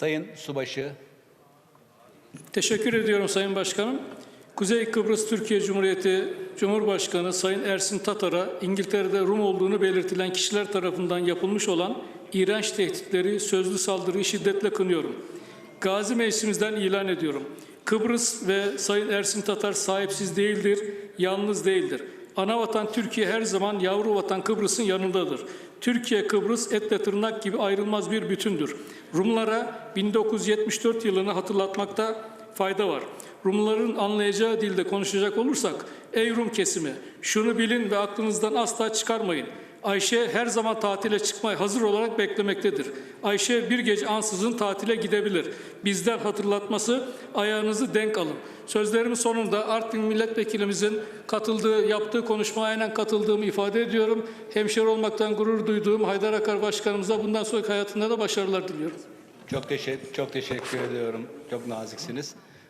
Sayın Subaşı Teşekkür ediyorum Sayın Başkanım. Kuzey Kıbrıs Türkiye Cumhuriyeti Cumhurbaşkanı Sayın Ersin Tatar'a İngiltere'de Rum olduğunu belirtilen kişiler tarafından yapılmış olan iğrenç tehditleri, sözlü saldırıyı şiddetle kınıyorum. Gazi Meclisimizden ilan ediyorum. Kıbrıs ve Sayın Ersin Tatar sahipsiz değildir, yalnız değildir. Anavatan Türkiye her zaman yavru vatan Kıbrıs'ın yanındadır. Türkiye Kıbrıs etle tırnak gibi ayrılmaz bir bütündür. Rumlara 1974 yılını hatırlatmakta fayda var. Rumların anlayacağı dilde konuşacak olursak, ey Rum kesimi, şunu bilin ve aklınızdan asla çıkarmayın. Ayşe her zaman tatile çıkmaya hazır olarak beklemektedir. Ayşe bir gece ansızın tatile gidebilir. Bizden hatırlatması ayağınızı denk alın. Sözlerimin sonunda Artvin milletvekilimizin katıldığı, yaptığı konuşmaya aynen katıldığımı ifade ediyorum. Hemşeri olmaktan gurur duyduğum Haydar Akar Başkanımıza bundan sonraki hayatında da başarılar diliyorum. Çok teşekkür çok teşekkür ediyorum. Çok naziksiniz.